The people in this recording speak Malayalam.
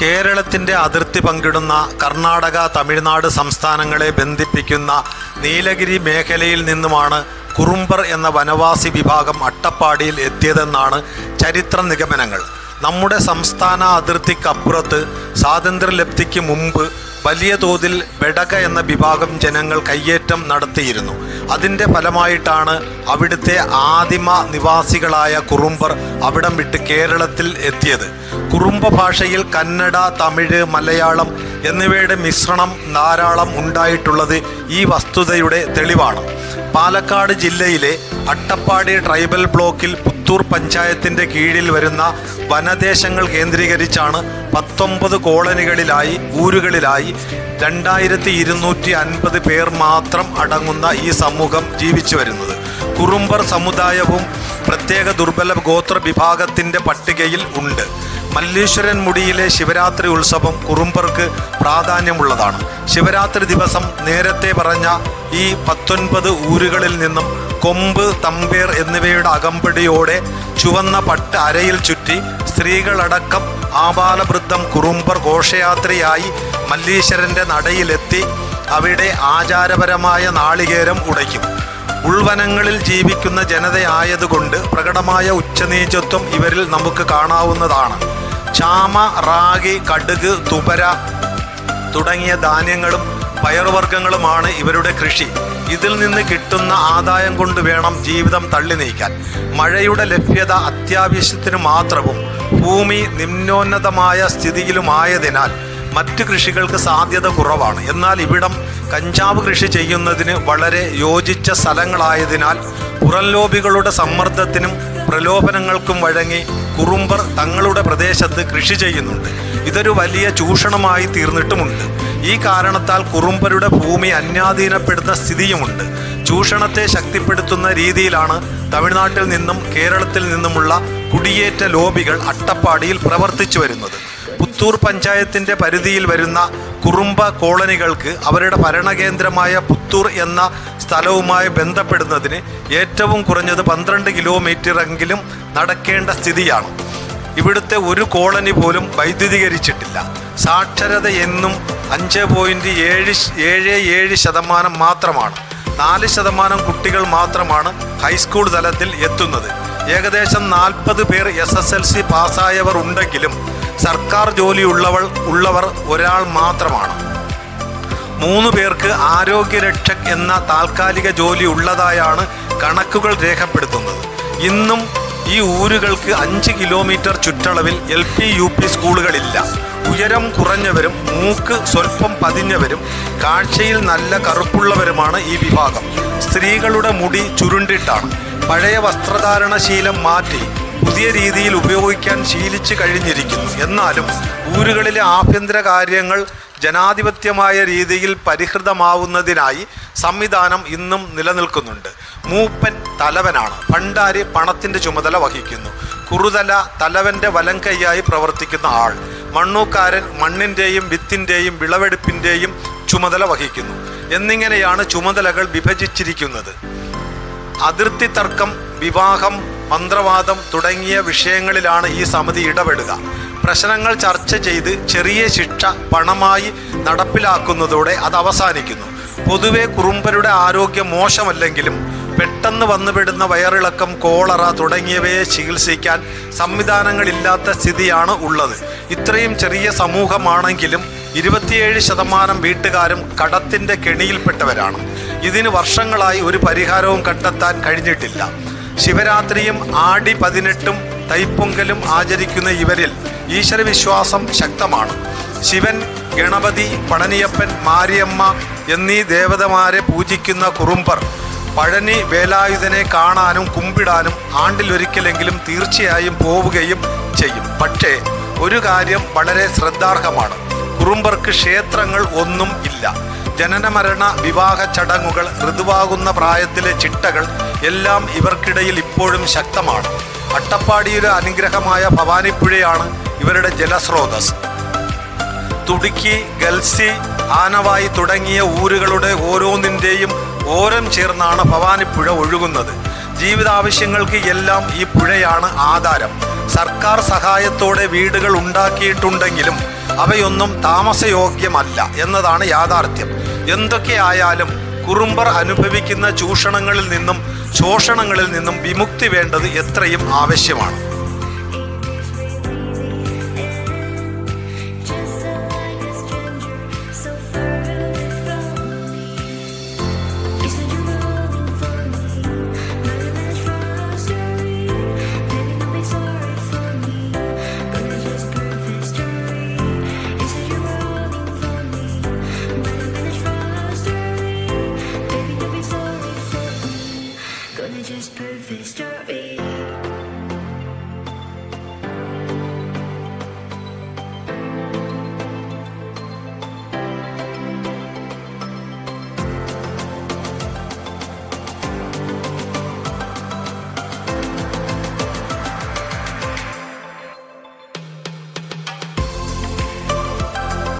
കേരളത്തിന്റെ അതിർത്തി പങ്കിടുന്ന കർണാടക തമിഴ്നാട് സംസ്ഥാനങ്ങളെ ബന്ധിപ്പിക്കുന്ന നീലഗിരി മേഖലയിൽ നിന്നുമാണ് കുറുമ്പർ എന്ന വനവാസി വിഭാഗം അട്ടപ്പാടിയിൽ എത്തിയതെന്നാണ് ചരിത്ര നിഗമനങ്ങൾ. നമ്മുടെ സംസ്ഥാന അതിർത്തിക്കപ്പുറത്ത് സ്വാതന്ത്ര്യലബ്ധിക്ക് മുമ്പ് വലിയ തോതിൽ ബെടക എന്ന വിഭാഗം ജനങ്ങൾ കയ്യേറ്റം നടത്തിയിരുന്നു. അതിന്റെ ഫലമായിട്ടാണ് അവിടുത്തെ ആദിമ നിവാസികളായ കുറുമ്പർ അവിടം വിട്ട് കേരളത്തിൽ എത്തിയത്. കുറുമ്പ ഭാഷയിൽ കന്നഡ തമിഴ് മലയാളം എന്നിവയുടെ മിശ്രണം ധാരാളം ഉണ്ടായിട്ടുള്ളത് ഈ വസ്തുതയുടെ തെളിവാണ്. പാലക്കാട് ജില്ലയിലെ അട്ടപ്പാടി ട്രൈബൽ ബ്ലോക്കിൽ പുത്തൂർ പഞ്ചായത്തിന്റെ കീഴിൽ വരുന്ന വനദേശങ്ങൾ കേന്ദ്രീകരിച്ചാണ് പത്തൊമ്പത് കോളനികളിലായി ഊരുകളിലായി രണ്ടായിരത്തി ഇരുന്നൂറ്റി അൻപത് പേർ മാത്രം അടങ്ങുന്ന ഈ സമൂഹം ജീവിച്ചു വരുന്നത്. കുറുമ്പർ സമുദായവും പ്രത്യേക ദുർബല ഗോത്ര വിഭാഗത്തിന്റെ പട്ടികയിൽ ഉണ്ട്. മല്ലീശ്വരൻ മുടിയിലെ ശിവരാത്രി ഉത്സവം കുറുമ്പർക്ക് പ്രാധാന്യമുള്ളതാണ്. ശിവരാത്രി ദിവസം നേരത്തെ പറഞ്ഞ ഈ പത്തൊൻപത് ഊരുകളിൽ നിന്നും കൊമ്പ് തമ്പേർ എന്നിവയുടെ അകമ്പടിയോടെ ചുവന്ന പട്ട് അരയിൽ ചുറ്റി സ്ത്രീകളടക്കം ആബാലവൃദ്ധം കുറുമ്പർ ഘോഷയാത്രയായി മല്ലീശ്വരന്റെ നടയിലെത്തി അവിടെ ആചാരപരമായ നാളികേരം ഉടയ്ക്കും. ഉൾവനങ്ങളിൽ ജീവിക്കുന്ന ജനതയായതുകൊണ്ട് പ്രകടമായ ഉച്ചനീചത്വം ഇവരിൽ നമുക്ക് കാണാവുന്നതാണ്. ചാമ റാഗി കടുക് തുപര തുടങ്ങിയ ധാന്യങ്ങളും പയറുവർഗങ്ങളുമാണ് ഇവരുടെ കൃഷി. ഇതിൽ നിന്ന് കിട്ടുന്ന ആദായം കൊണ്ട് വേണം ജീവിതം തള്ളി നീക്കാൻ. മഴയുടെ ലഭ്യത അത്യാവശ്യത്തിന് മാത്രവും ഭൂമി നിമ്നോന്നതമായ സ്ഥിതിയിലുമായതിനാൽ മറ്റു കൃഷികൾക്ക് സാധ്യത കുറവാണ്. എന്നാൽ ഇവിടം കഞ്ചാവ് കൃഷി ചെയ്യുന്നതിന് വളരെ യോജിച്ച സ്ഥലങ്ങളായതിനാൽ പുറംലോബികളുടെ സമ്മർദ്ദത്തിനും പ്രലോഭനങ്ങൾക്കും വഴങ്ങി കുറുമ്പർ തങ്ങളുടെ പ്രദേശത്ത് കൃഷി ചെയ്യുന്നുണ്ട്. ഇതൊരു വലിയ ചൂഷണമായി തീർന്നിട്ടുമുണ്ട്. ഈ കാരണത്താൽ കുറുമ്പരുടെ ഭൂമി അന്യാധീനപ്പെടുന്ന സ്ഥിതിയുമുണ്ട്. ചൂഷണത്തെ ശക്തിപ്പെടുത്തുന്ന രീതിയിലാണ് തമിഴ്നാട്ടിൽ നിന്നും കേരളത്തിൽ നിന്നുമുള്ള കുടിയേറ്റ ലോബികൾ അട്ടപ്പാടിയിൽ പ്രവർത്തിച്ചു വരുന്നത് പുത്തൂർ പഞ്ചായത്തിന്റെ പരിധിയിൽ വരുന്ന കുറുമ്പ കോളനികൾക്ക് അവരുടെ ഭരണകേന്ദ്രമായ പുത്തൂർ എന്ന സ്ഥലവുമായി ബന്ധപ്പെടുന്നതിന് ഏറ്റവും കുറഞ്ഞത് പന്ത്രണ്ട് കിലോമീറ്ററെങ്കിലും നടക്കേണ്ട സ്ഥിതിയാണ്. ഇവിടുത്തെ ഒരു കോളനി പോലും വൈദ്യുതീകരിച്ചിട്ടില്ല. സാക്ഷരത എന്നും അഞ്ച് പോയിന്റ് ഏഴ് ഏഴ് ഏഴ് ശതമാനം മാത്രമാണ്. നാല് ശതമാനം കുട്ടികൾ മാത്രമാണ് ഹൈസ്കൂൾ തലത്തിൽ എത്തുന്നത്. ഏകദേശം നാൽപ്പത് പേർ എസ് എസ് എൽ സി പാസ്സായവർ ഉണ്ടെങ്കിലും സർക്കാർ ജോലിയുള്ളവൾ ഉള്ളവർ ഒരാൾ മാത്രമാണ്. മൂന്ന് പേർക്ക് ആരോഗ്യരക്ഷക് എന്ന താൽക്കാലിക ജോലി ഉള്ളതായാണ് കണക്കുകൾ രേഖപ്പെടുത്തുന്നത്. ഇന്നും ഈ ഊരുകൾക്ക് അഞ്ച് കിലോമീറ്റർ ചുറ്റളവിൽ എൽ പി യു പി സ്കൂളുകളില്ല. ഉയരം കുറഞ്ഞവരും മൂക്ക് സ്വല്പം പതിഞ്ഞവരും കാഴ്ചയിൽ നല്ല കറുപ്പുള്ളവരുമാണ് ഈ വിഭാഗം. സ്ത്രീകളുടെ മുടി ചുരുണ്ടിട്ടാണ്. പഴയ വസ്ത്രധാരണ ശീലം മാറ്റി പുതിയ രീതിയിൽ ഉപയോഗിക്കാൻ ശീലിച്ചു കഴിഞ്ഞിരിക്കുന്നു. എന്നാലും ഊരുകളിലെ ആഭ്യന്തര കാര്യങ്ങൾ ജനാധിപത്യമായ രീതിയിൽ പരിഹൃതമാവുന്നതിനായി സംവിധാനം ഇന്നും നിലനിൽക്കുന്നുണ്ട്. മൂപ്പൻ തലവനാണ്. ഭണ്ഡാരി പണത്തിന്റെ ചുമതല വഹിക്കുന്നു. കുറുതല തലവന്റെ വലം കൈയായി പ്രവർത്തിക്കുന്ന ആൾ. മണ്ണൂക്കാരൻ മണ്ണിന്റെയും വിത്തിന്റെയും വിളവെടുപ്പിന്റെയും ചുമതല വഹിക്കുന്നു. എന്നിങ്ങനെയാണ് ചുമതലകൾ വിഭജിച്ചിരിക്കുന്നത്. അതിർത്തി തർക്കം വിവാഹം മന്ത്രവാദം തുടങ്ങിയ വിഷയങ്ങളിലാണ് ഈ സമിതി ഇടപെടുക. പ്രശ്നങ്ങൾ ചർച്ച ചെയ്ത് ചെറിയ ശിക്ഷ പണമായി നടപ്പിലാക്കുന്നതോടെ അത് അവസാനിക്കുന്നു. പൊതുവെ കുറുമ്പരുടെ ആരോഗ്യം മോശമല്ലെങ്കിലും പെട്ടെന്ന് വന്നുപെടുന്ന വയറിളക്കം കോളറ തുടങ്ങിയവയെ ചികിത്സിക്കാൻ സംവിധാനങ്ങളില്ലാത്ത സ്ഥിതിയാണ് ഉള്ളത്. ഇത്രയും ചെറിയ സമൂഹമാണെങ്കിലും ഇരുപത്തിയേഴ് ശതമാനം വീട്ടുകാരും കടത്തിന്റെ കെണിയിൽപ്പെട്ടവരാണ്. ഇതിന് വർഷങ്ങളായി ഒരു പരിഹാരവും കണ്ടെത്താൻ കഴിഞ്ഞിട്ടില്ല. ശിവരാത്രിയും ആടി പതിനെട്ടും തൈപ്പൊങ്കലും ആചരിക്കുന്ന ഇവരിൽ ഈശ്വരവിശ്വാസം ശക്തമാണ്. ശിവൻ ഗണപതി പളനിയപ്പൻ മാരിയമ്മ എന്നീ ദേവതമാരെ പൂജിക്കുന്ന കുറുമ്പർ പഴനി വേലായുധനെ കാണാനും കുമ്പിടാനും ആണ്ടിലൊരിക്കലെങ്കിലും തീർച്ചയായും പോവുകയും ചെയ്യും. പക്ഷേ ഒരു കാര്യം വളരെ ശ്രദ്ധാർഹമാണ്. കുറുമ്പർക്ക് ക്ഷേത്രങ്ങൾ ഒന്നും ഇല്ല. ജനനമരണ വിവാഹ ചടങ്ങുകൾ ഋതുവാകുന്ന പ്രായത്തിലെ ചിട്ടകൾ എല്ലാം ഇവർക്കിടയിൽ ഇപ്പോഴും ശക്തമാണ്. അട്ടപ്പാടിയിലെ അനുഗ്രഹമായ ഭവാനിപ്പുഴയാണ് ഇവരുടെ ജലസ്രോതസ്. തുടുക്കി ഗൽസി ആനവായി തുടങ്ങിയ ഊരുകളുടെ ഓരോന്നിന്റെയും ഓരം ചേർന്നാണ് ഭവാനിപ്പുഴ ഒഴുകുന്നത്. ജീവിതാവശ്യങ്ങൾക്ക് എല്ലാം ഈ പുഴയാണ് ആധാരം. സർക്കാർ സഹായത്തോടെ വീടുകൾ ഉണ്ടാക്കിയിട്ടുണ്ടെങ്കിലും അവയൊന്നും താമസയോഗ്യമല്ല എന്നതാണ് യാഥാർത്ഥ്യം. എന്തൊക്കെയായാലും കുറുമ്പർ അനുഭവിക്കുന്ന ചൂഷണങ്ങളിൽ നിന്നും ശോഷണങ്ങളിൽ നിന്നും വിമുക്തി വേണ്ടത് എത്രയും ആവശ്യമാണ്. disturbing.